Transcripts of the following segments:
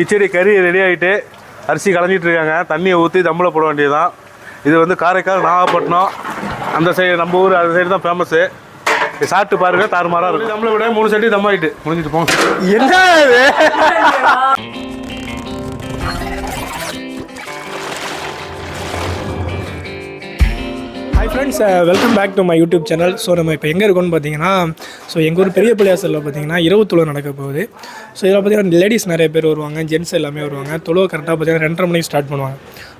கிச்சடி கறி ரெடி ஆகிட்டு அரிசி களைஞ்சிட்டு இருக்காங்க தண்ணியை ஊற்றி தம்மில் போட வேண்டியதுதான். இது வந்து காரைக்கால் நாகப்பட்டினம். அந்த சைடு நம்ம ஊர் அந்த சைடு தான் ஃபேமஸ்ஸு சாப்பிட்டு பாருங்க தாறுமாறாக இருக்கும். நம்மளை விட மூணு சட்டி தம் ஆகிட்டு முடிஞ்சிட்டு போங்க. என்ன hi friends welcome back to my YouTube channel so நம்ம இப்போ எங்கே இருக்கோம்னு பார்த்தீங்கன்னா ஸோ எங்கள் ஊர் பெரிய பிள்ளையார் செல்லில் பார்த்தீங்கன்னா இரவு தொழுவை நடக்க போகுது. ஸோ இதில் பார்த்தீங்கன்னா லேடிஸ் நிறைய பேர் வருவாங்க ஜென்ட்ஸ் எல்லாமே வருவாங்க. தொழுவை கரெக்டாக பார்த்தீங்கன்னா ரெண்டரை மணிக்கு ஸ்டார்ட் பண்ணுவாங்க.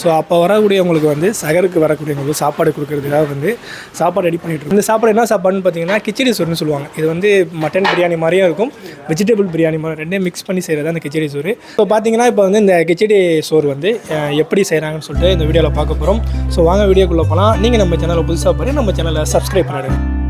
ஸோ அப்போ வரக்கூடியவங்களுக்கு வந்து சகருக்கு வரக்கூடியவங்களுக்கு சாப்பாடு கொடுக்குறதுக்காக வந்து சாப்பாடு ரெடி பண்ணிட்டு இந்த சாப்பாடு என்ன சாப்பாடுன்னு பார்த்தீங்கன்னா கிச்சடி சோறுன்னு சொல்லுவாங்க. இது வந்து மட்டன் பிரியாணி மாதிரியும் இருக்கும் வெஜிடபிள் பிரியாணி மாதிரி ரெண்டே மிக்ஸ் பண்ணி செய்கிறது அந்த கிச்சடி சோறு. ஸோ பார்த்தீங்கன்னா இப்போ வந்து இந்த கிச்சடி சோறு வந்து எப்படி செய்கிறாங்கன்னு சொல்லிட்டு இந்த வீடியோவில் பார்க்க போகிறோம் ஸோ வாங்க வீடியோக்குள்ளே போகலாம் நீங்கள் நம்ம சேனலை புதுசாக பாரு நம்ம சேனலை சப்ஸ்கிரைப் பண்ணிடுங்க.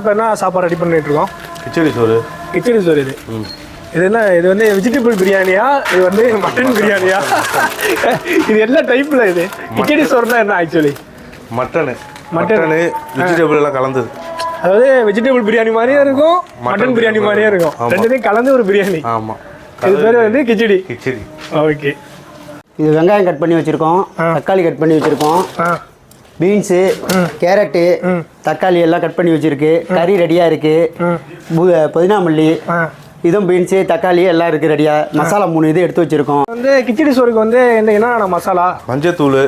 இப்போ என்ன சாப்பாடு ரெடி பண்ணிட்டு இருக்கோம் கிச்சடி சோறு. கிச்சடி சோறு இது. இது என்ன இது வந்து வெஜிடபிள் பிரியாணியா? இது வந்து மட்டன் பிரியாணியா? இது என்ன டைப்ல இது? கிச்சடி சோறுனா என்ன ஆக்சுவலி மட்டனு. மட்டனு. வெஜிடபிள் எல்லாம் கலந்தது. அதாவது வெஜிடபிள் பிரியாணி மாதிரியும் இருக்கும் மட்டன் பிரியாணி மாதிரியும் இருக்கும். ரெண்டுத்தையும் கலந்து ஒரு பிரியாணி. ஆமாம் இது பேர் வந்து கிச்சடி. கிச்சடி. ஓகே. இது வெங்காயம் கட் பண்ணி வச்சுருக்கோம். தக்காளி கட் பண்ணி வச்சுருக்கோம். பீன்ஸு கேரட்டு தக்காளி எல்லாம் கட் பண்ணி வச்சுருக்கு. கறி ரெடியாக இருக்குது புதினா மல்லி ஆ இதுவும் பீன்ஸு தக்காளி எல்லாம் இருக்குது ரெடியாக மசாலா மூணு இது எடுத்து வச்சுருக்கோம். வந்து கிச்சடி சோறுக்கு வந்து என்ன என்னென்ன மசாலா? மஞ்சத்தூள்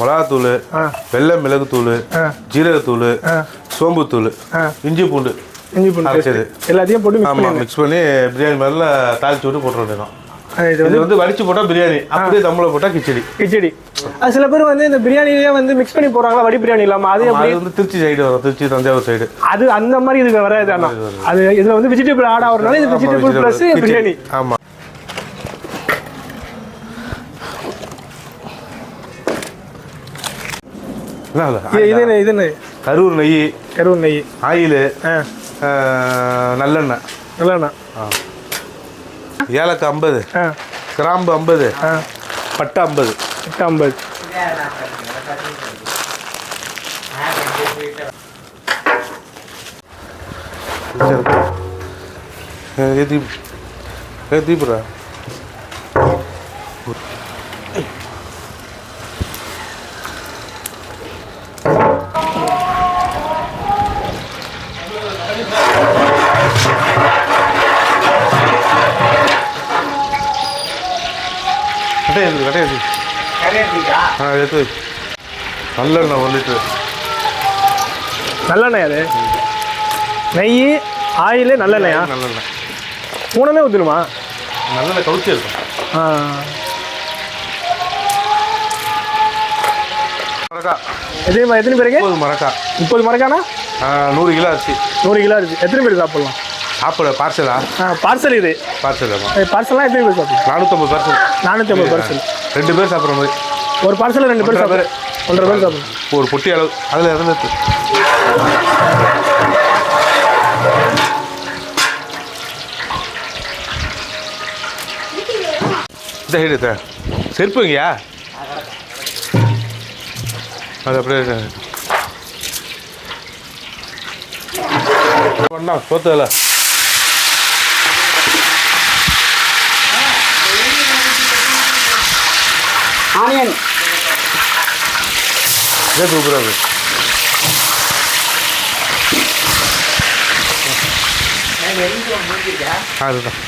மிளகாத்தூள் வெள்ளை மிளகுத்தூள் ஜீரகத்தூள் சோம்புத்தூள் இஞ்சி பூண்டு இஞ்சி பூண்டு. எல்லாத்தையும் போட்டு மிக்ஸ் ஆமாம் பண்ணி மிக்ஸ் பண்ணி பிரியாணி மாதிரில தாளிச்சு விட்டு போட்டுற வேண்டியதான் இது வந்து வந்து வடிச்சு போட்டால் பிரியாணி அப்படியே தம்மில் போட்டால் கிச்சடி. கிச்சடி. சில பேர் வந்து இந்த பிரியாணிலேயே வந்து மிக்ஸ் பண்ணி போறாங்களா வடி பிரியாணி இல்லாம? அது வந்து திருச்சி சைடு வரும் திருச்சி தஞ்சாவூர் சைடு அது அந்த மாதிரி இதுக்கு வராது ஆனா அது இதுல வந்து வெஜிடபிள் ஆட் ஆகுறதுனால இது வெஜிடபிள் பிளஸ் பிரியாணி. ஆமாம் இது இது கரூர் நெய் கருவு நெய். ஆயில் நல்லெண்ணெய். நல்லண்ணா ஏலக்காய் ஐம்பது கிராம்பு ஐம்பது பட்டை ஐம்பது. எட்டு ஐம்பது. ஏ தீப் கடையாது கடையாது. ஆ எடுத்து வை. நல்லெண்ணெய் ஒரு லிட்டரு. நல்லெண்ணெய் அது? நெய் ஆயில் நல்லெண்ணெயா? நல்லெண்ணெய். மூணுமே ஊற்றணுமா நல்லெண்ணெய் கவுச்சி இருக்கும் ஆ. மரக்கா. எத்தனை எத்தனை பேருக்கு? முப்பது மரக்கா. முப்பது மரக்கானா? நூறு கிலோ அரிசி. நூறு கிலோ இருக்கு எத்தனை பேர் சாப்பிடலாம்? சாப்பிட பார்சலா ஆ பார்சல் இது. பார்சல் பார்சல்லாம் எத்தனை பேர் சாப்பிடலாம் நானூற்றம்பது பார்சல் நானூற்றி ஐம்பது பார்சல் ரெண்டு பேர் சாப்பிட்ற மாதிரி. ஒரு பார்சல் ரெண்டு பேர் ஒன்றரை சாப்பிடுறேன் ஒன்றரை பேர் சாப்பிடலாம் ஒரு பொட்டி அளவு. அதில் இறந்துட்டு இந்த சைடு சார் செருப்புங்கய்யா அது அப்படியே. பண்ணலாம் சோத்துல இதே தூக்குறாரு அதுதான்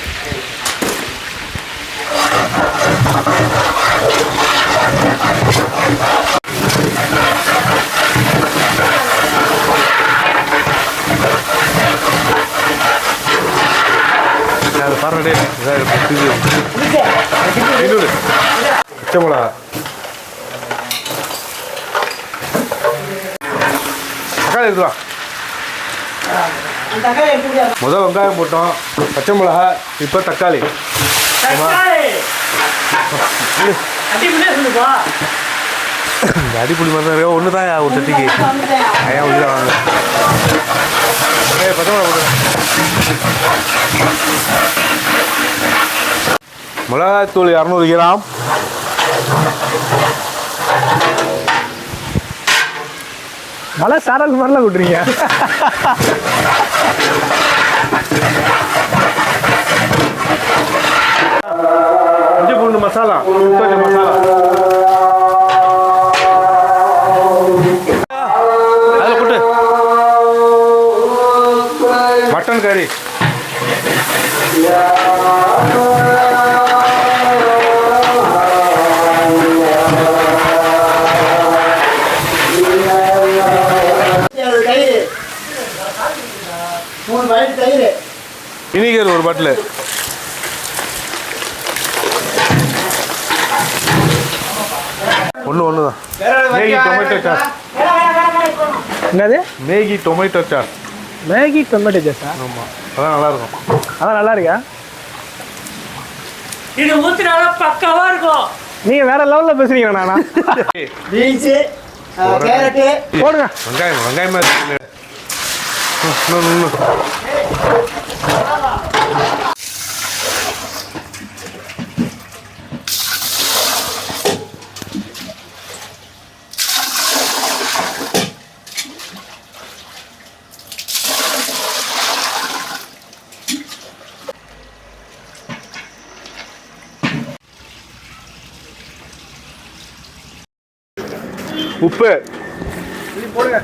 அது பாருடே இன்னொரு பச்சை மிளகா தக்காளி எடுத்து வா முதல் வெங்காயம் போட்டோம். பச்சை மிளகா இப்போ தக்காளி. இந்த அடிப்புளி மாதிரி இருக்கா. ஒன்று தான் ஒரு சட்டிக்கு. ஏன் உள்ள வாங்க? ஏய் பச்சை மிளகா போட்டு மிளகாய்த்தூள் இரநூறு கிராம். மழை சாரல் மாதிரிலாம் விட்றீங்க இஞ்சி பூண்டு மசாலா கொஞ்சம் மசாலா. பாட்டில். ஒன்று ஒன்று தான் மேகி டொமேட்டோ சாஸ் என்னது? Maggi tomato sauce Maggi tomato ஜூஸா ஆமாம் அதான் நல்லாயிருக்கும். அதான் நல்லா இருக்கா இது ஊத்துனாலும் பக்காவா இருக்கும். நீங்க வேற லெவல்ல பேசுறீங்க நானா? Beans carrot. போடுங்க. வெங்காயம் வெங்காயமாக இருக்கு உப்பு. போடுங்க.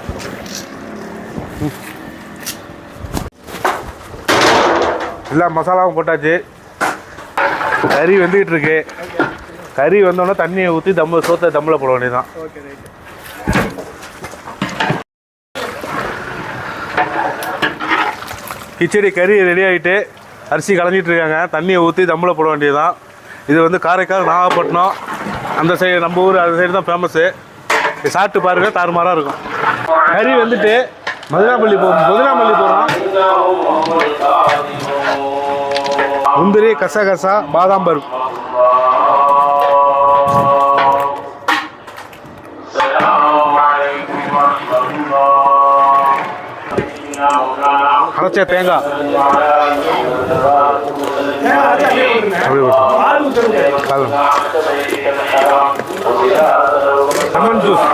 எல்லா மசாலாவும் போட்டாச்சு. கறி வெந்துக்கிட்டு இருக்கு கறி வந்தோடனே தண்ணியை ஊற்றி தம்மு சோத்தை தம்மில் போட ரைட் கிச்சடி கறி ரெடி ஆகிட்டு அரிசி களைஞ்சிட்டு இருக்காங்க தண்ணியை ஊற்றி தம்மில் போட வேண்டியதுதான். இது வந்து காரைக்கால் நாகப்பட்டினம். அந்த சைடு நம்ம ஊர் அந்த சைடு தான் ஃபேமஸ்ஸு சாப்பிட்டு பாருங்க தாறுமாறாக இருக்கும். கறி வந்துட்டு மதுராமல்லி போ மதுராமல்லி போடுறோம் முந்திரி கசகசா பாதாம் பருப்பு அரைச்ச தேங்காய் அப்படியே விட்டு. கலந்து. லெமன் ஜூஸ்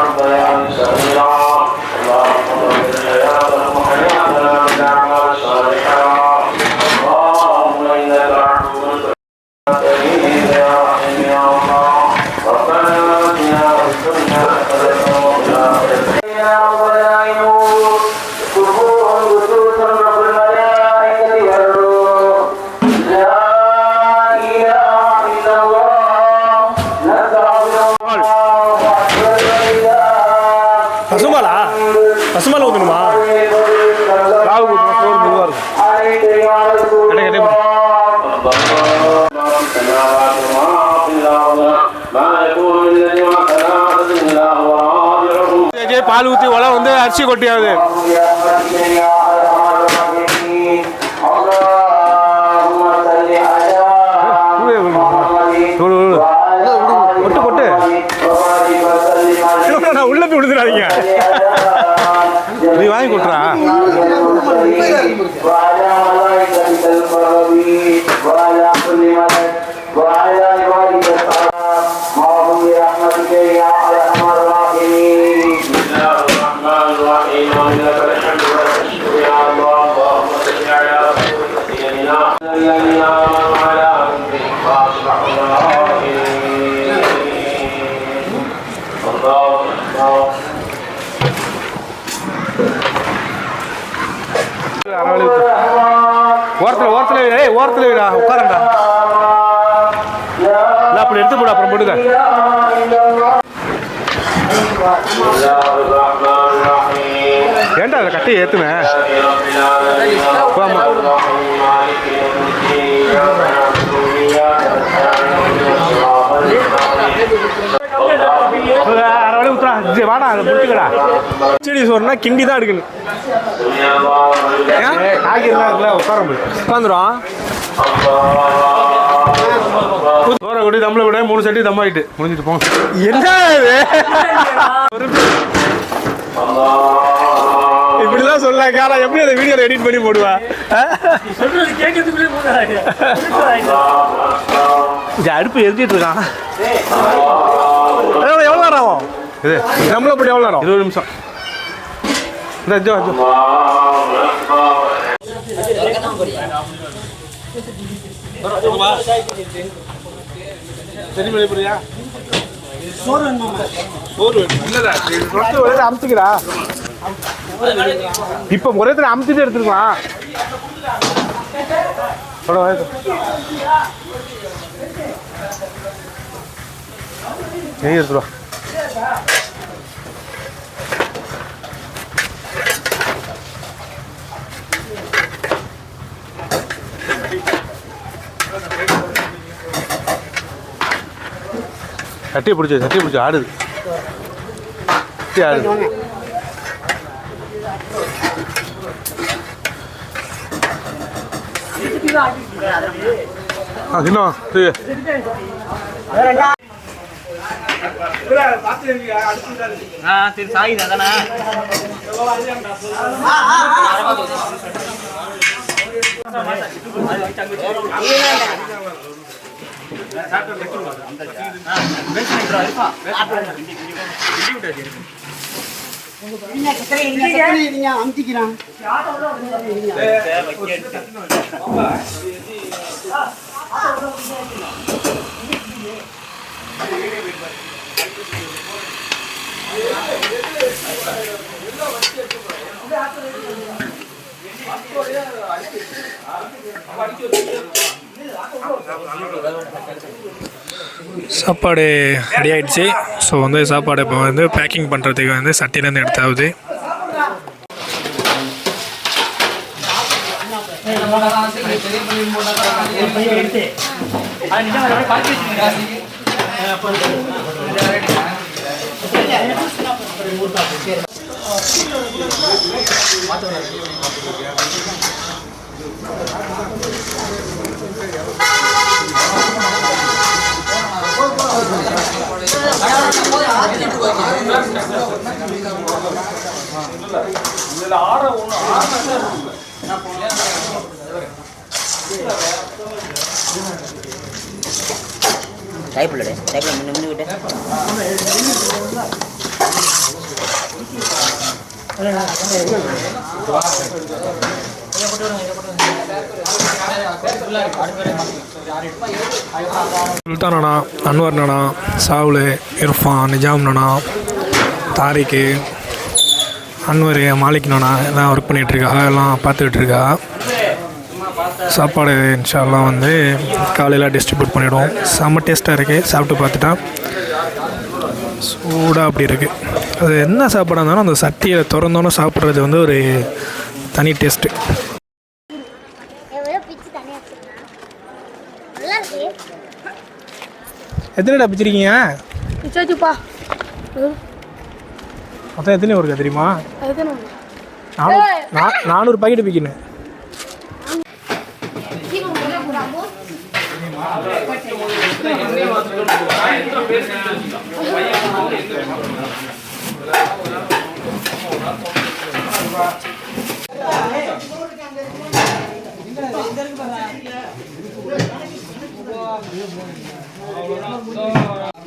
பால் ஊத்தி உலம் வந்து அரிசி கொட்டியாவது. கொட்டு கொட்டு உள்ள போய் விழுந்துடாதீங்க நீ வாங்கி கொடுறா ஓரத்தில் வைடா? உட்காரண்டா. நான் அப்படி எடுத்து போட அப்புறம் போட்டுக்க. ஏண்டா அதை கட்டி ஏற்றுவேன் அரை வழி ஊத்துறா. வாடா அதை முடிச்சுக்கடா. செடி சோறுனா கிண்டி தான் எடுக்கணும். காய்கறிலாம் இருக்குல்ல உட்கார போய். உட்காந்துரும் சோறை கொடி தம்மில் விட மூணு சட்டி தம் ஆகிட்டு முடிஞ்சிட்டு போங்க என்ன இது? இப்படிலாம் சொல்ல காரா எப்படி அந்த வீடியோ எடிட் பண்ணி போடுவா? அடுப்பு எரிஞ்சிட்டு இருக்கான். எவ்வளோ நேரம் ஆகும்? இது நம்மள போட்டு எவ்வளோ நேரம் இருபது நிமிஷம். இது ரொட்டி ஒரே அமுத்துக்கிறா இப்போ ஒரே தடவை அமுத்திட்டு எடுத்துருக்கலாம் தொட எடுத்துருவா சட்டி பிடிச்சி சட்டி பிடிச்சி ஆடுது. சட்டி ஆடுது. ஆ இன்னும் சரி அமுத்திக்கிறான் அடிச்சு சாப்பாடு ரெடி ஆகிடுச்சு ஸோ வந்து சாப்பாடு இப்போ வந்து பேக்கிங் பண்ணுறதுக்கு வந்து சட்டிலேருந்து எடுத்தாவது. டைப்பில் டைப்பில் முன்ன முன்ன விட்டு சுல்தான் அண்ணா அன்வர் அண்ணா சாவுல் இர்ஃபான் நிஜாம் அண்ணா தாரிக்கு அன்வர் மாலிக் நானா எல்லாம் ஒர்க் பண்ணிகிட்ருக்கா எல்லாம் பார்த்துக்கிட்டு இருக்கா. சாப்பாடு இன்ஷால்லாம் வந்து காலையில் டிஸ்ட்ரிபியூட் பண்ணிவிடுவோம் செம்ம டேஸ்ட்டாக இருக்குது சாப்பிட்டு பார்த்துட்டா சூடாக அப்படி இருக்குது அது என்ன சாப்பாடாக இருந்தாலும் அந்த சட்டியை திறந்தோன்னே சாப்பிட்றது வந்து ஒரு தனி டேஸ்ட்டு. எவ்வளோ பிச்சு தனியாக வச்சுருக்கேன் நல்லா இருக்கு. எத்தனை பிச்சிருக்கீங்க? பிச்சாச்சுப்பா மொத்தம் எத்தனை வருது தெரியுமா? நானூறு பாக்கெட் பிக்கணும்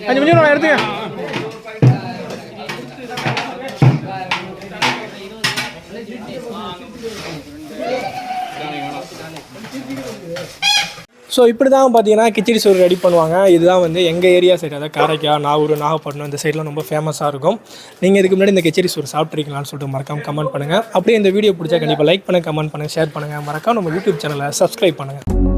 அஞ்சு நிமிஷம் நான் ஸோ இப்படி தான் பார்த்தீங்கன்னா கிச்சடி சோறு ரெடி பண்ணுவாங்க. இதுதான் வந்து எங்கள் ஏரியா சைடு அதாவது காரைக்கா நாகூர் நாகப்பட்டினம் இந்த சைடெலாம் ரொம்ப ஃபேமஸாக இருக்கும். நீங்கள் இதுக்கு முன்னாடி இந்த கிச்சடி சோறு சாப்பிட்ருக்கீங்களான்னு சொல்லிட்டு மறக்காம கமெண்ட் பண்ணுங்கள் அப்படியே இந்த வீடியோ பிடிச்சா கண்டிப்பாக லைக் பண்ணுங்கள் கமெண்ட் பண்ணுங்கள் ஷேர் பண்ணுங்கள் மறக்காம நம்ம யூடியூப் சேனலை சப்ஸ்கிரைப் பண்ணுங்கள்